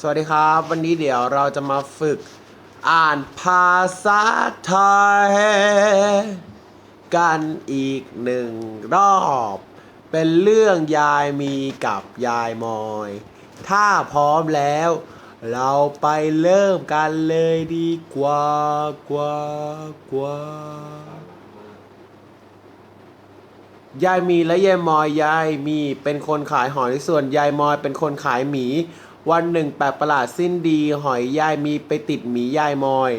สวัสดีครับ วันนี้เดี๋ยวเราจะมาฝึกอ่านภาษาไทย กันอีกหนึ่งรอบ เป็นเรื่องยายมีกับยายมอย ถ้าพร้อมแล้ว เราไปเริ่มกันเลยดีกว่ากว่ากว่ายายมีและยายมอยยายมีเป็นคนขายหอยส่วนยายมอยเป็นคนขายหมี วันหนึ่งแปลกประหลาดสิ้นดี หอยยายมีไปติดหมียายมอย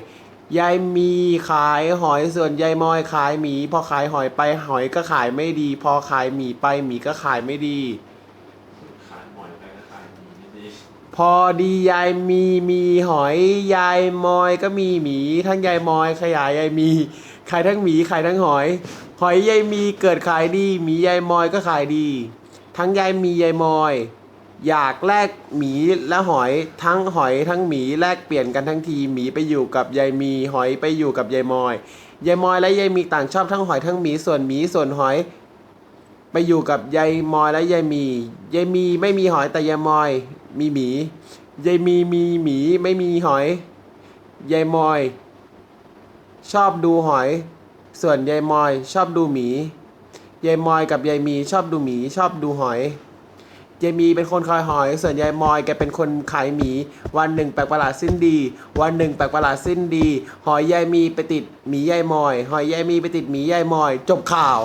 ยายมีขายหอยส่วนยายมอยขายหมี พอขายหอยไปหอยก็ขายไม่ดี พอขายหมีไปหมีก็ขายไม่ดี ขายหมอยไปก็ขายมีนี่ดีพอดียายมีมีหอยยายมอยก็มีหมี ทั้งยายมอยขยายยายมีขายทั้งหมีขายทั้งหอย หอยยายมีเกิดขายดีหมียายมอยก็ขายดี ทั้งยายมียายมอย อยากแลกหมีและหอยทั้งหอยทั้งหมีแลกเปลี่ยนกันทั้งทีหมีไปอยู่กับยายมีหอยไปอยู่กับยายมอยยายมอยและยายมีต่างชอบทั้งหอยทั้งหมีส่วนหมีส่วนหอย ไปอยู่กับยายมอยและยายมียายมีไม่มีหอยแต่ยายมอยมีหมียายมีมีหมีไม่มีหอยยายมอย ชอบดูหอย ส่วนยายมอย ชอบดูหมียายมอยกับยายมีชอบดูหมีชอบดูหอย ยายมีเป็นคนคอยหอย ส่วนยายมอยแกเป็นคนขายหมี วันหนึ่งแปลกประหลาดสิ้นดี วันหนึ่งแปลกประหลาดสิ้นดี หอยยายมีไปติดหมียายมอย หอยยายมีไปติดหมียายมอย จบข่าว